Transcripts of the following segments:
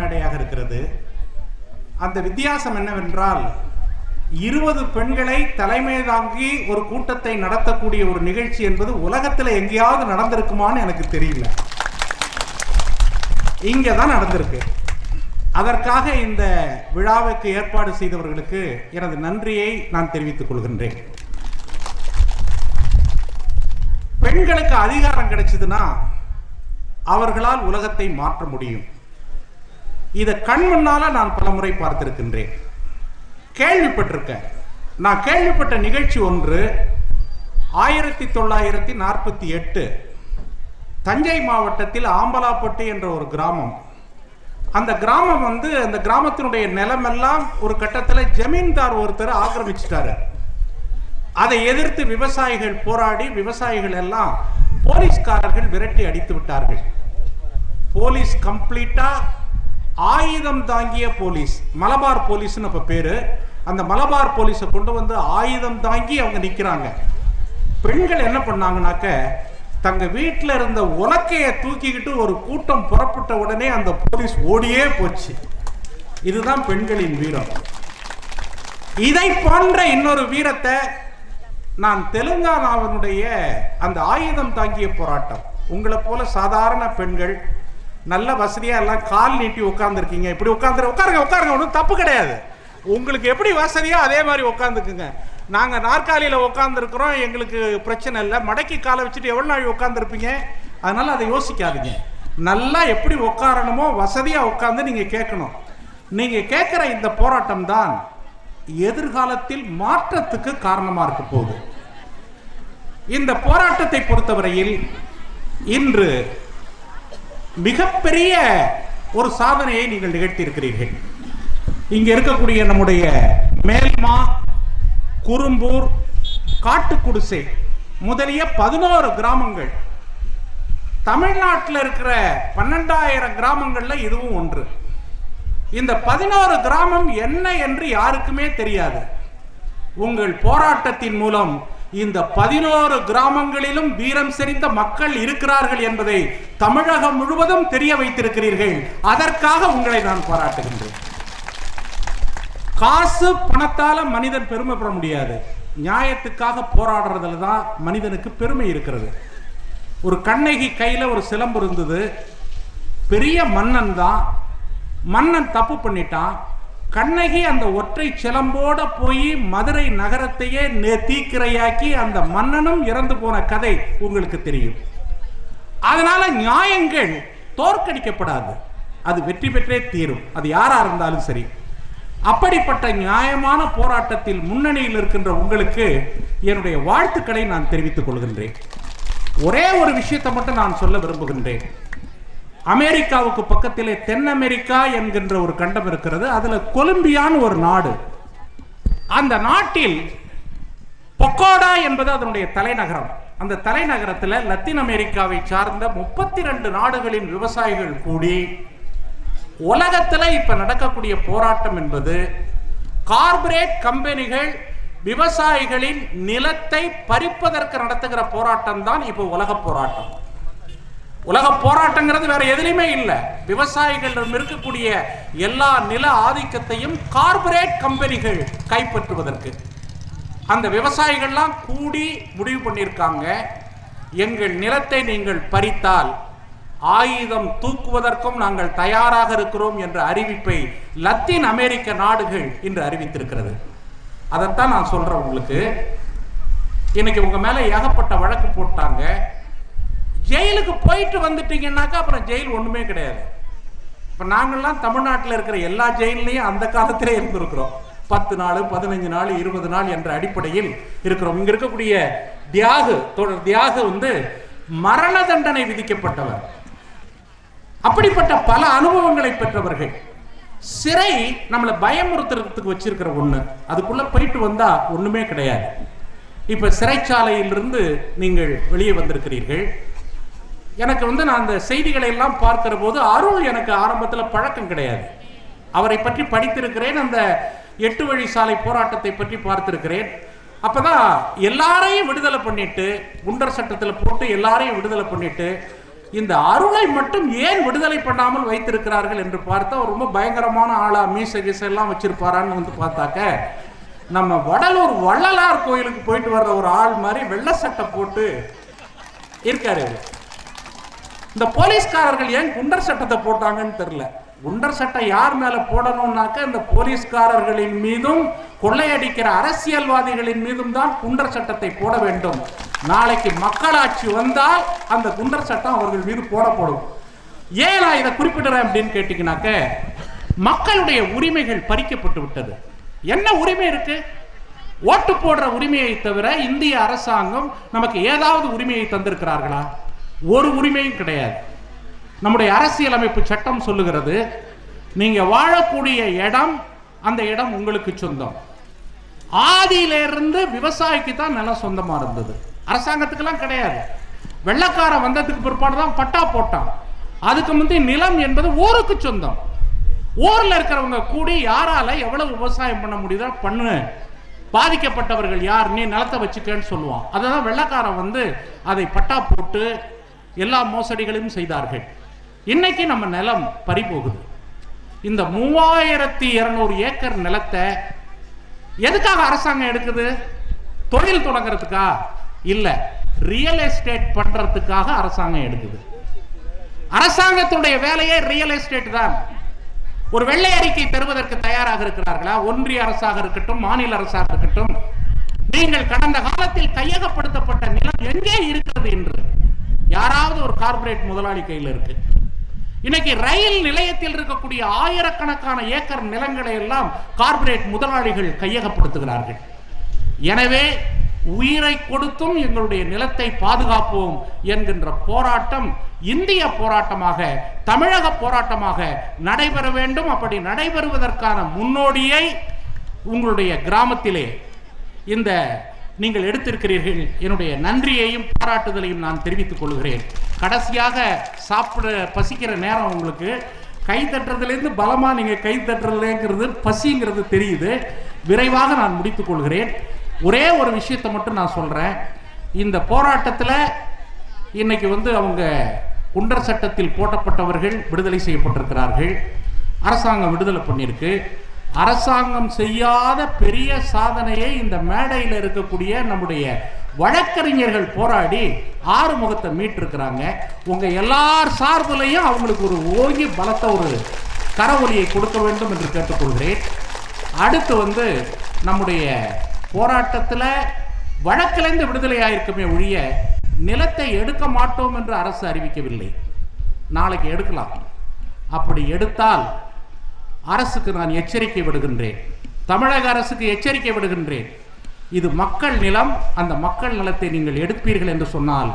மேடையாக இருக்கிறது. அந்த வித்தியாசம் என்னவென்றால் இருபது பெண்களை தலைமை தாங்கி ஒரு கூட்டத்தை நடத்தக்கூடிய ஒரு நிகழ்ச்சி என்பது உலகத்தில் எங்கேயாவது நடந்திருக்குமான்னு எனக்கு தெரியல. இங்கே தான் நடந்திருக்கு. அதற்காக இந்த விழாவுக்கு ஏற்பாடு செய்தவர்களுக்கு எனது நன்றியை நான் தெரிவித்துக் கொள்கின்றேன். பெண்களுக்கு அதிகாரம் கிடைச்சதுன்னா அவர்களால் உலகத்தை மாற்ற முடியும். இதை கண் முன்னால நான் பலமுறை பார்த்திருக்கின்றேன். கேள்விப்பட்டிருக்கேன். நான் கேள்விப்பட்ட நிகழ்ச்சி ஒன்று ஆயிரத்தி தொள்ளாயிரத்தி நாற்பத்தி எட்டு தஞ்சை மாவட்டத்தில் ஆம்பலாப்பட்டு என்ற ஒரு கிராமம். அந்த கிராமம் வந்து அந்த கிராமத்தினுடைய நிலமெல்லாம் ஒரு கட்டத்தில் ஜமீன்தார் ஒருத்தர் ஆக்கிரமிச்சிட்டாரு. அதை எதிர்த்து விவசாயிகள் போராடி விவசாயிகள் எல்லாம் போலீஸ்காரர்கள் விரட்டி அடித்து விட்டார்கள். போலீஸ் கம்ப்ளீட்டாக ஆயுதம் தாங்கிய போலீஸ் மலபார் போலீஸ்னு அப்போ பேர். அந்த மலபார் போலீஸை கொண்டு வந்து ஆயுதம் தாங்கி அவங்க நிற்கிறாங்க பெண்கள் என்ன பண்ணாங்கனாக்க தங்க வீட்டில் இருந்த உலக்கையை தூக்கிக்கிட்டு ஒரு கூட்டம் புறப்பட்ட உடனே அந்த போலீஸ் ஓடியே போச்சு. இதுதான் பெண்களின் வீரம். இதை போன்ற இன்னொரு வீரத்தை நான் தெலுங்கானாவினுடைய அந்த ஆயுதம் தாங்கிய போராட்டம். உங்களை போல சாதாரண பெண்கள் நல்ல வசதியாக எல்லாம் கால் நீட்டி உட்காந்துருக்கீங்க இப்படி உட்காந்துரு உட்காருங்க உட்காருங்க ஒன்றும் தப்பு கிடையாது. உங்களுக்கு எப்படி வசதியோ அதே மாதிரி உட்காந்துக்குங்க நாங்கள் நாற்காலியில் உட்காந்துருக்குறோம் எங்களுக்கு பிரச்சனை இல்லை. மடக்கி காலை வச்சுட்டு எவ்வளோ நாள் உட்காந்துருப்பீங்க அதனால் அதை யோசிக்காதீங்க. நல்லா எப்படி உட்காரணுமோ வசதியாக உட்காந்து நீங்கள் கேட்கணும். நீங்கள் கேட்குற இந்த போராட்டம் தான் எதிர்காலத்தில் மாற்றத்துக்கு காரணமாக இருக்க போகுது. இந்த போராட்டத்தை பொறுத்தவரையில் இன்று மிகப்பெரிய ஒரு சாதனையை நீங்கள் நிகழ்த்தியிருக்கிறீர்கள். இங்க இருக்கக்கூடிய நம்முடைய மேல்மா குறும்பூர் காட்டுக்குடிசை முதலிய பதினோரு கிராமங்கள். தமிழ்நாட்டில் இருக்கிற பன்னெண்டாயிரம் கிராமங்கள்ல இதுவும் ஒன்று. இந்த பதினோரு கிராமம் என்ன என்று யாருக்குமே தெரியாது. உங்கள் போராட்டத்தின் மூலம் இந்த பதினோரு கிராமங்களிலும் வீரம் செறிந்த மக்கள் இருக்கிறார்கள் என்பதை தமிழகம் முழுவதும் தெரிய வைத்திருக்கிறீர்கள். அதற்காக உங்களை நான் பாராட்டுகின்றேன். காசு பணத்தால மனிதன் பெருமைப்பட முடியாது. நியாயத்துக்காக போராடுறதுல தான் மனிதனுக்கு பெருமை இருக்கிறது. ஒரு கண்ணகி கையில ஒரு சிலம்பு இருந்தது. பெரிய மன்னன் தான். மன்னன் தப்பு பண்ணிட்டான். கண்ணகி அந்த ஒற்றை சிலம்போட போய் மதுரை நகரத்தையே நே தீக்கிரையாக்கி அந்த மன்னனும் இறந்து போன கதை உங்களுக்கு தெரியும். அதனால நியாயங்கள் தோற்கடிக்கப்படாது. அது வெற்றி பெற்றே தீரும். அது யாரா இருந்தாலும் சரி. அப்படிப்பட்ட நியாயமான போராட்டத்தில் முன்னணியில் இருக்கின்ற உங்களுக்கு என்னுடைய வாழ்த்துக்களை நான் தெரிவித்துக் கொள்கின்றேன். ஒரே ஒரு விஷயத்தை மட்டும் நான் சொல்ல விரும்புகின்றேன். அமெரிக்காவுக்கு பக்கத்திலே தென் அமெரிக்கா என்கின்ற ஒரு கண்டம் இருக்கிறது. அதுல கொலம்பியான்னு ஒரு நாடு. அந்த நாட்டில் பொக்கோடா என்பது அதனுடைய தலைநகரம். அந்த தலைநகரத்தில் லத்தீன் அமெரிக்காவை சார்ந்த முப்பத்தி ரெண்டு நாடுகளின் விவசாயிகள் கூடி உலகத்தில் இப்போ நடக்கக்கூடிய போராட்டம் என்பது கார்பரேட் கம்பெனிகள் விவசாயிகளின் நிலத்தை பறிப்பதற்கு நடத்துகிற போராட்டம் தான் இப்போ உலக போராட்டம். உலக போராட்டங்கிறது வேற எதுலையுமே இல்லை. விவசாயிகளிடம் இருக்கக்கூடிய எல்லா நில ஆதிக்கத்தையும் கார்ப்பரேட் கம்பெனிகள் கைப்பற்றுவதற்கு. அந்த விவசாயிகள்லாம் கூடி முடிவு பண்ணியிருக்காங்க. எங்கள் நிலத்தை நீங்கள் பறித்தால் ஆயுதம் தூக்குவதற்கும் நாங்கள் தயாராக இருக்கிறோம் என்ற அறிவிப்பை லத்தீன் அமெரிக்க நாடுகள் இன்று அறிவித்திருக்கிறது. அதைத்தான் நான் சொல்றேன் உங்களுக்கு. இன்னைக்கு உங்க மேல ஏகப்பட்ட வழக்கு போட்டாங்க. ஜெயிலுக்கு போயிட்டு வந்துட்டீங்கன்னாக்கா அப்புறம் ஜெயில் ஒண்ணுமே கிடையாது. இப்போ நாங்கள்லாம் தமிழ்நாட்டில் இருக்கிற எல்லா ஜெயிலையும் அந்த காலத்திலே இருந்திருக்கிறோம். பத்து நாள் பதினஞ்சு நாள் இருபது நாள் என்ற அடிப்படையில் இருக்கிறோம். இங்க இருக்கக்கூடிய தியாகு தோழர் தியாகு வந்து மரண தண்டனை விதிக்கப்பட்டவர். அப்படிப்பட்ட பல அனுபவங்களை பெற்றவர்கள். சிறை நம்மளை பயமுறுத்துறதுக்கு வச்சிருக்கிற ஒண்ணு. அதுக்குள்ள போயிட்டு வந்தா ஒண்ணுமே கிடையாது. இப்ப சிறைச்சாலையிலிருந்து நீங்கள் வெளியே வந்திருக்கிறீர்கள். எனக்கு வந்து நான் அந்த செய்திகளை எல்லாம் பார்க்கிற போது அருள் எனக்கு ஆரம்பத்தில் பழக்கம் கிடையாது. அவரை பற்றி படித்திருக்கிறேன் அந்த எட்டு வழி சாலை போராட்டத்தை பற்றி பார்த்திருக்கிறேன். அப்பதான் எல்லாரையும் விடுதலை பண்ணிட்டு குண்டர் சட்டத்தில் போட்டு எல்லாரையும் விடுதலை பண்ணிட்டு இந்த அருளை மட்டும் ஏன் விடுதலை பண்ணாமல் வைத்திருக்கிறார்கள் என்று பார்த்தா அவர் ரொம்ப பயங்கரமான ஆளா மீச எல்லாம் வச்சிருப்பாரான்னு வந்து பார்த்தாக்க நம்ம வடலூர் வள்ளலார் கோயிலுக்கு போயிட்டு வர்ற ஒரு ஆள் மாதிரி வெள்ளை சட்டை போட்டு இருக்காரு இந்த போலீஸ்காரர்கள் ஏன் குண்டர் சட்டத்தை போட்டாங்கன்னு தெரியல. குண்டர் சட்டை யார் மேல போடணும்னாக்க இந்த போலீஸ்காரர்களின் மீதும் கொள்ளையடிக்கிற அரசியல்வாதிகளின் மீதும் தான் குண்டர் சட்டத்தை போட வேண்டும். நாளைக்கு மக்களாட்சி வந்தால் அந்த குண்டர் சட்டம் அவர்கள் மீது போடப்படும். ஏன் நான் இதை குறிப்பிடுறேன் அப்படின்னு கேட்டீங்கன்னாக்க மக்களுடைய உரிமைகள் பறிக்கப்பட்டு விட்டது. என்ன உரிமை இருக்கு? ஓட்டு போடுற உரிமையை தவிர இந்திய அரசாங்கம் நமக்கு ஏதாவது உரிமையை தந்திருக்கிறார்களா? ஒரு உரிமையும் கிடையாது. நம்முடைய அரசியலமைப்பு சட்டம் சொல்லுகிறது நீங்கள் வாழக்கூடிய இடம் அந்த இடம் உங்களுக்கு சொந்தம். ஆதியிலிருந்து விவசாயிக்கு தான் நிலம் சொந்தமாக இருந்தது. அரசாங்கத்துக்கெல்லாம் கிடையாது. வெள்ளக்காரன் வந்ததுக்கு பிற்பாடு தான் பட்டா போட்டான். அதுக்கு முந்தைய நிலம் என்பது ஊருக்கு சொந்தம். ஊரில் இருக்கிறவங்க கூடி யாரால எவ்வளவு விவசாயம் பண்ண முடியுதோ பண்ணு. பாதிக்கப்பட்டவர்கள் யார் நீ நிலத்தை வச்சுக்கன்னு சொல்லுவான். அதுதான் வெள்ளக்காரன் வந்து அதை பட்டா போட்டு எல்லா மோசடிகளையும் செய்தார்கள். இன்னைக்கு நம்ம நிலம் பறிபோகுது. இந்த மூவாயிரத்தி இருநூறு ஏக்கர் நிலத்தை எதுக்காக அரசாங்கம் எடுக்குது? தொழில் தொடங்குறதுக்கா? இல்லை ரியல் எஸ்டேட் பண்றதுக்காக அரசாங்கம் எடுக்குது. அரசாங்கத்துடைய வேலையே ரியல் எஸ்டேட் தான். ஒரு வெள்ளை அறிக்கை பெறுவதற்கு தயாராக இருக்கிறார்களா? ஒன்றிய அரசாக இருக்கட்டும் மாநில அரசாக இருக்கட்டும். நீங்கள் கடந்த காலத்தில் கையகப்படுத்தப்பட்ட நிலம் எங்கே இருக்கிறது என்று? யாராவது ஒரு கார்ப்பரேட் முதலாளி கையில் இருக்கு. இன்னைக்கு ரயில் நிலையத்தில் இருக்கக்கூடிய ஆயிரக்கணக்கான ஏக்கர் நிலங்களை எல்லாம் கார்ப்பரேட் முதலாளிகள் கையகப்படுத்துகிறார்கள். எனவே உயிரை கொடுத்தும் எங்களுடைய நிலத்தை பாதுகாப்போம் என்கின்ற போராட்டம் இந்திய போராட்டமாக தமிழக போராட்டமாக நடைபெற வேண்டும். அப்படி நடைபெறுவதற்கான முன்னோடியை உங்களுடைய கிராமத்திலே இந்த நீங்கள் எடுத்திருக்கிறீர்கள். என்னுடைய நன்றியையும் பாராட்டுதலையும் நான் தெரிவித்துக் கொள்கிறேன். கடைசியாக சாப்பிட பசிக்கிற நேரம் உங்களுக்கு. கை தட்டுறதுலேருந்து பலமாக நீங்கள் கை தட்டுறதுலேங்கிறது பசிங்கிறது தெரியுது. விரைவாக நான் முடித்துக் கொள்கிறேன். ஒரே ஒரு விஷயத்தை மட்டும் நான் சொல்கிறேன் இந்த போராட்டத்தில் இன்னைக்கு வந்து அவங்க குண்டர் சட்டத்தில் போட்டப்பட்டவர்கள் விடுதலை செய்யப்பட்டிருக்கிறார்கள். அரசாங்கம் விடுதலை பண்ணியிருக்கு. அரசாங்கம் செய்யாத பெரிய சாதனையை இந்த மேடையில் இருக்கக்கூடிய நம்முடைய வழக்கறிஞர்கள் போராடி ஆறுமுகத்தை மீட்டிருக்கிறாங்க. உங்கள் எல்லார் சார்பிலையும் அவங்களுக்கு ஒரு ஓங்கி பலத்த ஒரு கரவொலியை கொடுக்க வேண்டும் என்று கேட்டுக்கொள்கிறேன். அடுத்து வந்து நம்முடைய போராட்டத்தில் வழக்கிலிருந்து விடுதலை ஆயிருக்குமே ஒழிய நிலத்தை எடுக்க மாட்டோம் என்று அரசு அறிவிக்கவில்லை. நாளைக்கு எடுக்கலாம். அப்படி எடுத்தால் அரசுக்கு நான் எச்சரிக்கை விடுகின்றேன். தமிழக அரசுக்கு எச்சரிக்கை விடுகின்றேன். இது மக்கள் நிலம் அந்த மக்கள் நிலத்தை நீங்கள் எடுப்பீர்கள் என்று சொன்னால்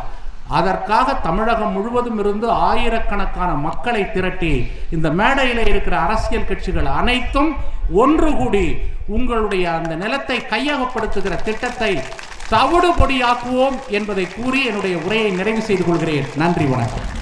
அதற்காக தமிழகம் முழுவதும் இருந்து ஆயிரக்கணக்கான மக்களை திரட்டி இந்த மேடையில் இருக்கிற அரசியல் கட்சிகள் அனைத்தும் ஒன்று கூடி உங்களுடைய அந்த நிலத்தை கையகப்படுத்துகிற திட்டத்தை தவிடுபொடியாக்குவோம் என்பதை கூறி என்னுடைய உரையை நிறைவு செய்து கொள்கிறேன். நன்றி வணக்கம்.